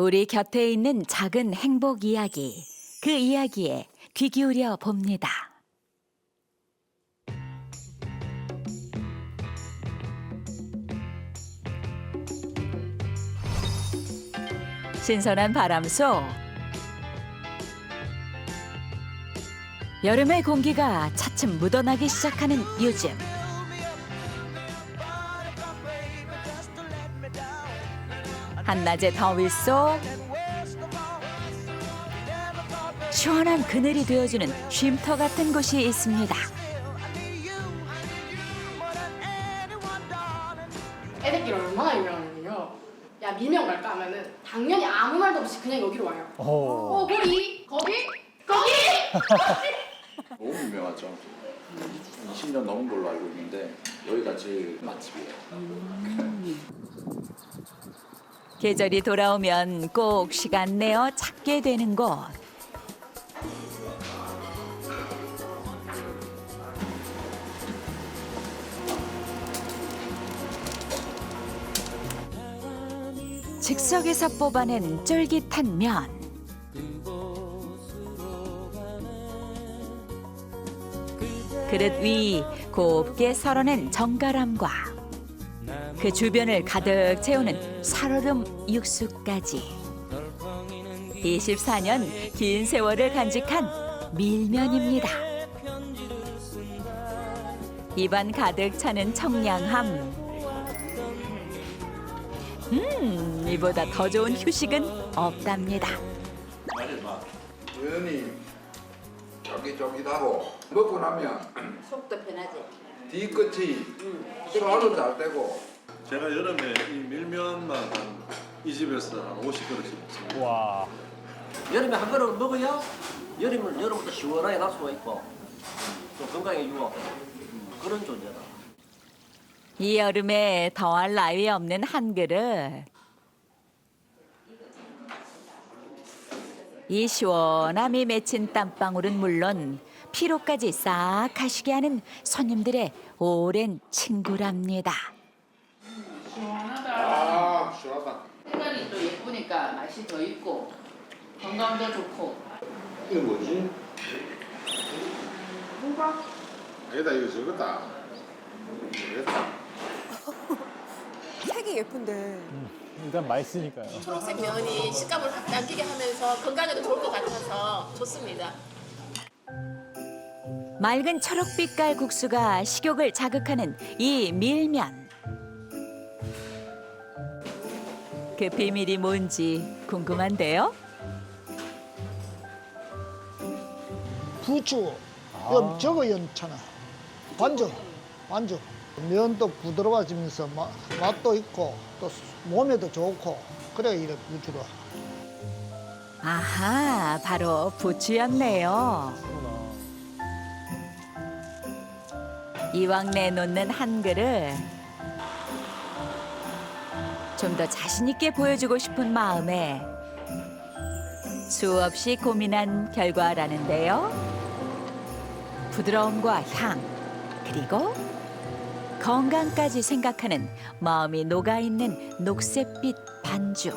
우리 곁에 있는 작은 행복 이야기. 그 이야기에 귀 기울여 봅니다. 신선한 바람 속 여름의 공기가 차츰 묻어나기 시작하는 요즘 한낮의 더위 속 시원한 그늘이 되어주는 쉼터 같은 곳이 있습니다. 애들끼리 얼마나 유명하냐면요. 야 밀면 갈까 하면은 당연히 아무 말도 없이 그냥 여기로 와요. 어. 어 거기 거기 거기 너무 유명하죠. 20년 넘은 걸로 알고 있는데 여기가 제일 맛집이에요. 계절이 돌아오면 꼭 시간 내어 찾게 되는 곳. 즉석에서 뽑아낸 쫄깃한 면. 그릇 위 곱게 썰어낸 정갈함과 그 주변을 가득 채우는 살얼음 육수까지 24년 긴 세월을 간직한 밀면입니다. 입안 가득 차는 청량함. 음, 이보다 더 좋은 휴식은 없답니다. 우연히 쫄깃쫄깃하고 먹고 나면 속도 편하지. 뒤끝이 소화도 잘 되고 제가 여름에 이 밀면만 한 이 집에서 한 50그릇씩 먹습니다. 와. 여름에 한 그릇 먹어야 여름은 여름부터 시원하게 날 수가 있고 또 건강에 유하고 그런 존재다. 이 여름에 더할 나위 없는 한 그릇. 이 시원함이 맺힌 땀방울은 물론 피로까지 싹 가시게 하는 손님들의 오랜 친구랍니다. 아 시원하다 색깔이 또 예쁘니까 맛이 더 있고 건강도 좋고. 이거 뭐지? 뭐가? 아니다 이거 저거다 색이 예쁜데 음, 일단 맛있으니까요. 초록색 면이 식감을 확 남기게 하면서 건강에도 좋을 것 같아서 좋습니다. 맑은 초록빛깔 국수가 식욕을 자극하는 이 밀면. 그 비밀이 뭔지 궁금한데요. 부추 아. 연 저거 연찮아 완전 완전 면도 부드러워지면서 마- 맛도 있고 또 몸에도 좋고 그래 이래 부추로 아하, 바로 부추였네요. 이왕 내놓는 한 그릇. 좀 더 자신 있게 보여주고 싶은 마음에 수없이 고민한 결과라는데요. 부드러움과 향, 그리고 건강까지 생각하는 마음이 녹아있는 녹색빛 반죽.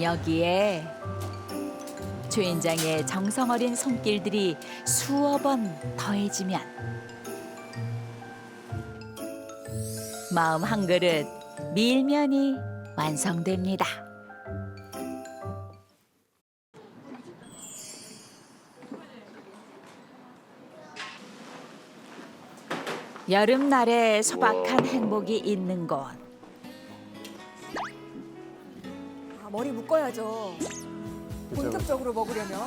여기에 주인장의 정성 어린 손길들이 수어 번 더해지면 마음 한 그릇 밀면이 완성됩니다. 여름날에 소박한 행복이 있는 곳. 아, 머리 묶어야죠. 본격적으로 먹으려면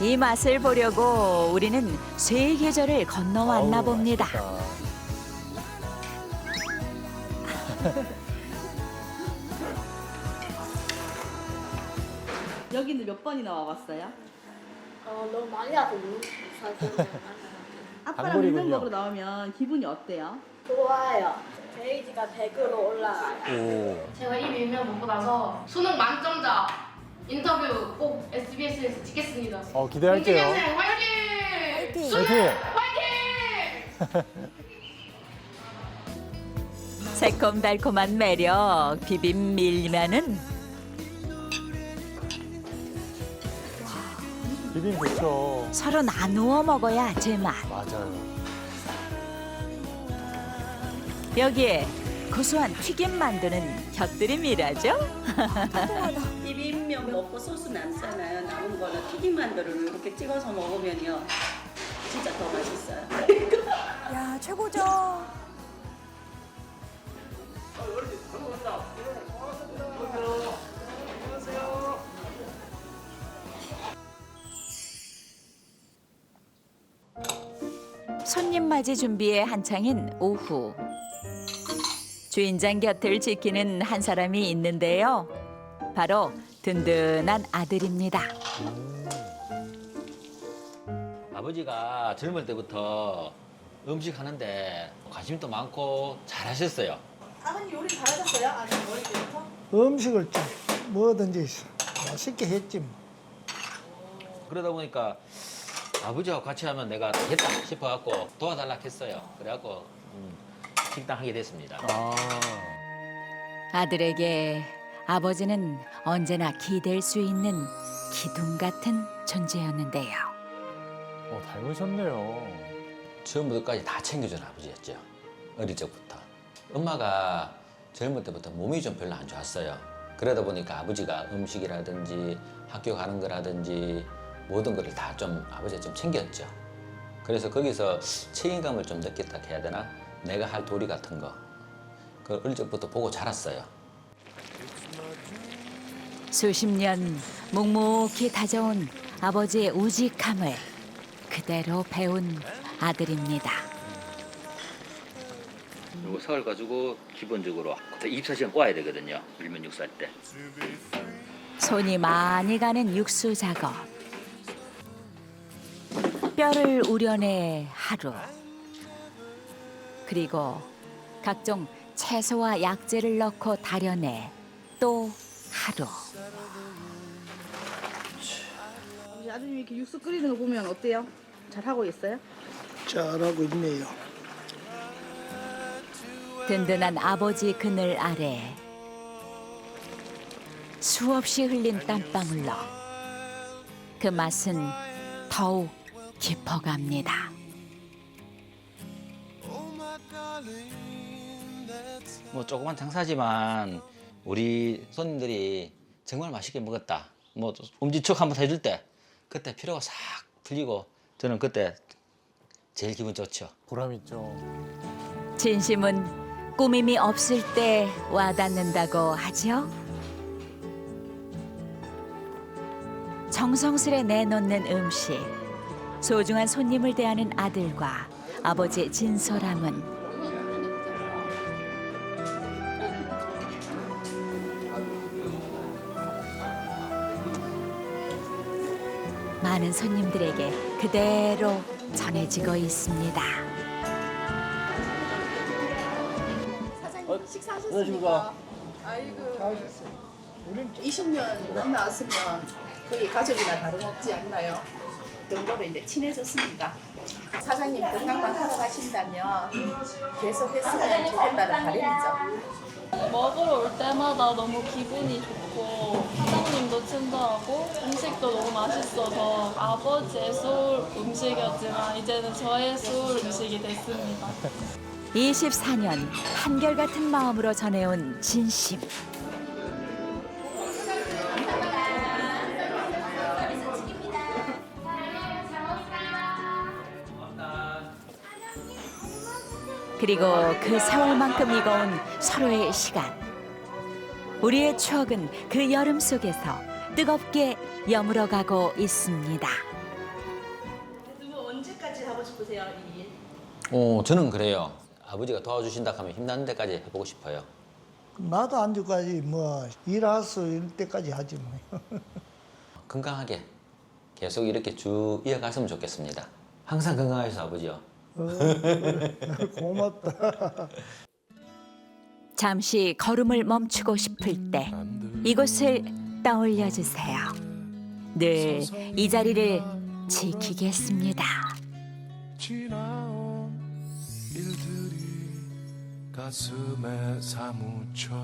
이 맛을 보려고 우리는 세 계절을 건너왔나 봅니다. 여기는 몇 번이나 와봤어요? 어 너무 많이 와서 사실 아빠랑 단골이군요. 밀면 먹으러 나오면 기분이 어때요? 좋아요. 게이지가 100으로 올라가요. 오. 제가 이 밀면 먹고 나서 수능 만점자 인터뷰 꼭 SBS에서 찍겠습니다. 어, 기대할게요. 공기대생 화이팅! 화이팅! 화이팅! 화이팅! 새콤달콤한 매력 비빔 밀면은 비빔 좋죠. 서로 나누어 먹어야 제맛. 맞아요. 여기에 고소한 튀김 만두는 곁들임이라죠. 비빔면 먹고 소스 남잖아요. 남은 거는 튀김만두를 이렇게 찍어서 먹으면요. 진짜 더 맛있어요. 야 최고죠. 손님 맞이 준비에 한창인 오후. 주인장 곁을 지키는 한 사람이 있는데요. 바로 든든한 아들입니다. 아버지가 젊을 때부터 음식 하는데 관심도 많고 잘하셨어요. 아버님 요리 잘하셨어요? 아니 어릴 때부터? 음식을 좀 뭐든지 맛있게 했지 뭐. 그러다 보니까 아버지하고 같이 하면 내가 되겠다 싶어갖고 도와달라 했어요. 그래갖고 음, 식당 하게 됐습니다. 아, 아들에게 아버지는 언제나 기댈 수 있는 기둥 같은 존재였는데요. 어, 닮으셨네요. 처음부터까지 다 챙겨준 아버지였죠. 어릴 적부터. 엄마가 젊을 때부터 몸이 좀 별로 안 좋았어요. 그러다 보니까 아버지가 음식이라든지 학교 가는 거라든지 모든 거를 다 좀 아버지가 좀 챙겼죠. 그래서 거기서 책임감을 좀 느꼈다 해야 되나? 내가 할 도리 같은 거. 그 어릴 적부터 보고 자랐어요. 수십 년 묵묵히 다져온 아버지의 우직함을 그대로 배운 아들입니다. 그리고 서울 가지고 기본적으로 그때 24시간 꼬아야 되거든요. 밀면 육수할 때. 손이 많이 가는 육수 작업. 뼈를 우려내 하루. 그리고 각종 채소와 약재를 넣고 달여내 또 하루. 아버지 아드님 이렇게 육수 끓이는 거 보면 어때요? 잘 하고 있어요? 잘하고 있네요. 든든한 아버지 그늘 아래 수없이 흘린 땀방울로 그 맛은 더욱 깊어갑니다. 뭐 조그만 장사지만 우리 손님들이 정말 맛있게 먹었다. 뭐 엄지척 한번 해줄 때 그때 피로가 싹 풀리고 저는 그때 제일 기분 좋죠. 보람 있죠. 진심은 꾸밈이 없을 때 와닿는다고 하죠. 정성스레 내놓는 음식, 소중한 손님을 대하는 아들과 아버지의 진솔함은 많은 손님들에게 그대로 전해지고 있습니다. 사장님 식사하셨습니까? 아이고 20년 만나왔으면 거의 가족이나 다름없지 않나요? 그 정도로 이제 친해졌습니다. 사장님 건강만 하러 가신다면 계속 했으면 좋겠다는 바람이죠. 먹으러 올 때마다 너무 기분이 좋고 사장님도 친절하고 음식도 너무 맛있어서 아버지의 소울 음식이었지만 이제는 저의 소울 음식이 됐습니다. 24년 한결같은 마음으로 전해온 진심. 그리고 그 세월만큼 이거운 서로의 시간. 우리의 추억은 그 여름 속에서 뜨겁게 여물어가고 있습니다. 언제까지 하고 싶으세요, 이 일? 어, 저는 그래요. 아버지가 도와주신다 하면 힘나는 데까지 해보고 싶어요. 나도 안주까지 뭐 일할 수 있을 때까지 하지 뭐. 건강하게 계속 이렇게 쭉 이어갔으면 좋겠습니다. 항상 건강하셔서 아버지요. 어, 고맙다. 잠시 걸음을 멈추고 싶을 때 이곳을 떠올려 주세요. 늘 이 자리를 지키겠습니다. 지나온 일들이 가슴에 사무쳐